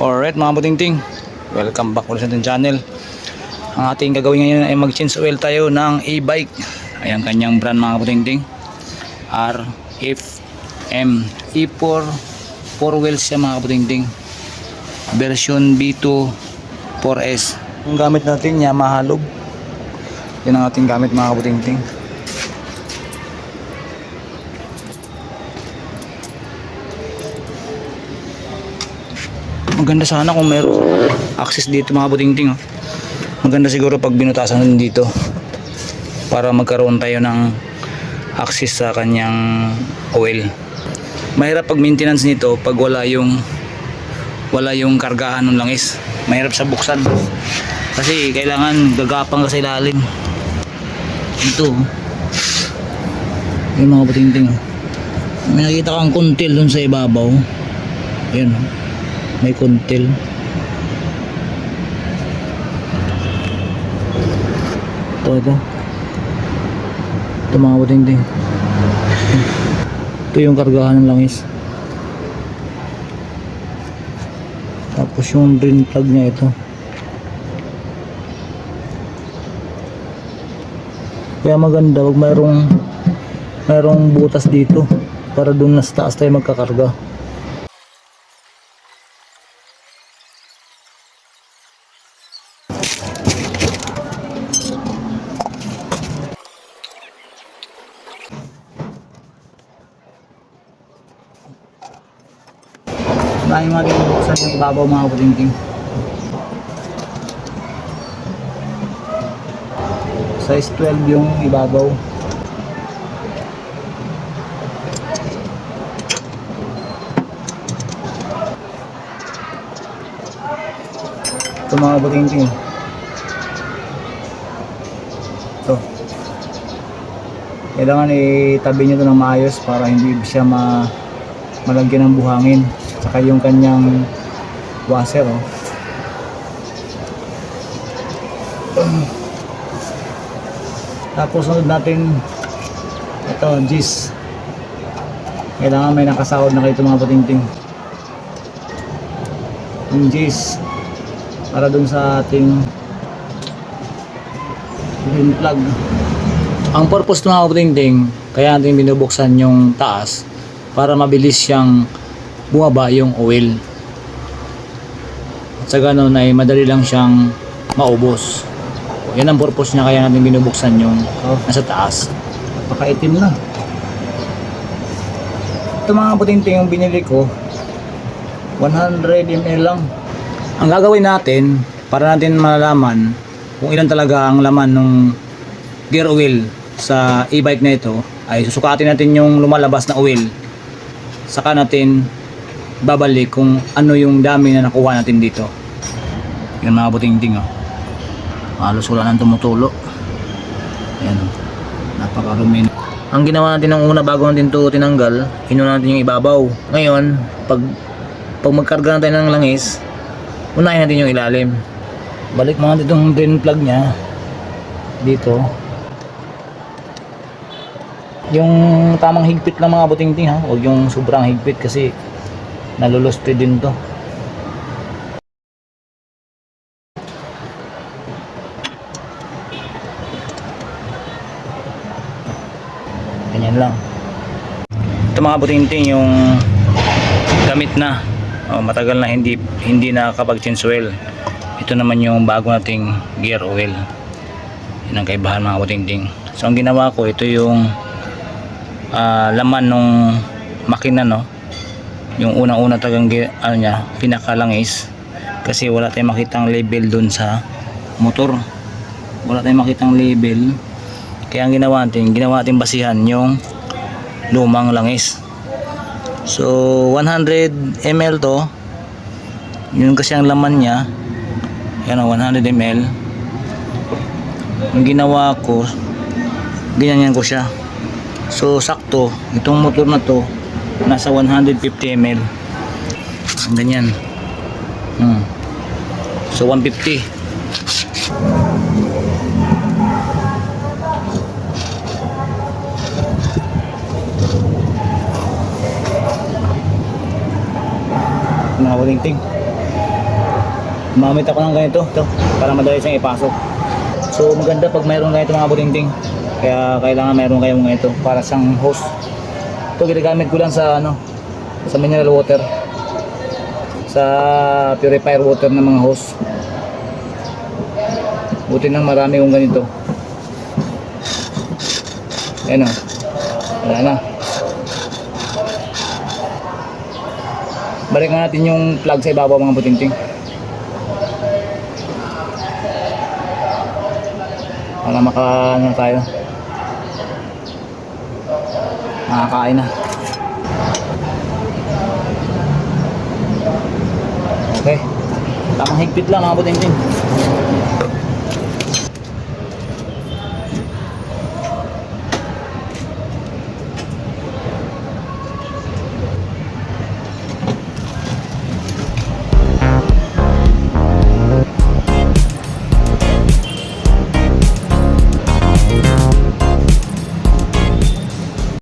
Alright mga butingting, welcome back ulit sa ating channel. Ang ating gagawin ngayon ay mag-change oil tayo ng e-bike. Ayan kanyang brand mga butingting. RFM E4 4 wheels siya mga butingting. Version B2 4S. Ang gamit natin Yamaha lug. Yan ang ating gamit mga butingting. Maganda sana kung meron access dito mga butingting. Oh. Maganda siguro pag binutasan natin dito para magkaroon tayo ng access sa kanyang oil. Mahirap pag maintenance nito pag wala yung wala yung kargahan ng langis. Mahirap sa buksan. Kasi kailangan gagapang ka sa ilalim. Ito. oh. Yung mga butingting. oh. May nakita kang kuntil dun sa ibabaw. Ayan. oh. May kuntil. Ito, ito. Ito mga buting-ting. Ito yung kargahan ng langis. Tapos yung drain plug niya ito. Kaya maganda wag mayroong mayroong butas dito para doon na sa taas tayo magkakarga. Dahil natin bubuksan yung ibabaw mga kaputingting. Size 12 yung ibabaw. Ito mga kaputingting. Ito. Kailangan itabi nyo ito ng maayos para hindi siya ma malagyan ng buhangin. Saka yung kanyang washer oh. tapos sunod natin ito gis kailangan may nakasahod na kayo mga patingting. Yung gis para dun sa ating green plug. Ang purpose ng mga patingting kaya natin binubuksan yung taas para mabilis siyang bumaba yung oil. At sa ganun ay madali lang siyang maubos. Yan ang purpose niya kaya natin binubuksan yung nasa taas. Napakaitim na. Ito mga puting-ting yung binili ko. 100 ml lang. Ang gagawin natin para natin malalaman kung ilan talaga ang laman ng gear oil sa e-bike na ito ay susukatin natin yung lumalabas na oil saka natin babalik kung ano yung dami na nakuha natin dito. Yun mga buting-ting oh. halos wala nang tumutulo. Yan napakarumi ang ginawa natin ng una bago natin to tinanggal inuna natin yung ibabaw. Ngayon pag pag magkarga na tayo ng langis unahin natin yung ilalim. Balik mga ditong drain plug nya dito yung tamang higpit lang mga buting-ting ha? Huwag yung sobrang higpit kasi naluluste din to. Ganyan lang. Ito mga buting-ting yung gamit na. Oh, matagal na hindi hindi nakakapag change oil ito naman yung bago nating gear oil. Yun ang kaibahan mga buting-ting. So ang ginawa ko ito yung ah, laman nung makina no? Yung unang-una tagang ano niya pinakalangis kasi wala tayong makitang label dun sa motor. Wala tayong makitang label. Kaya ang ginawa natin ginawa natin basihan yung lumang langis. So 100 ml to. Yun kasi ang laman niya. Yan o 100 ml ang ginawa ko ganyan ko siya So sakto, itong motor na to nasa 150 ml. Ang ganyan. Hmm. So 150. Mga ting Mamit ako ng ganito, to, para madali siyang ipasok. So maganda pag mayroon ganito mga butingting. Kaya kailangan mayroon kayong ganito para siyang hose. Ito ginagamit ko lang sa ano, sa mineral water. Sa purifier water ng mga hose. Buti nang marami yung ganito. Ayan o. Wala na. Balik na natin yung plug sa ibabaw mga butingting. Para maka ano tayo. Makakain na. Okay. Tamang higpit lang mga butingting.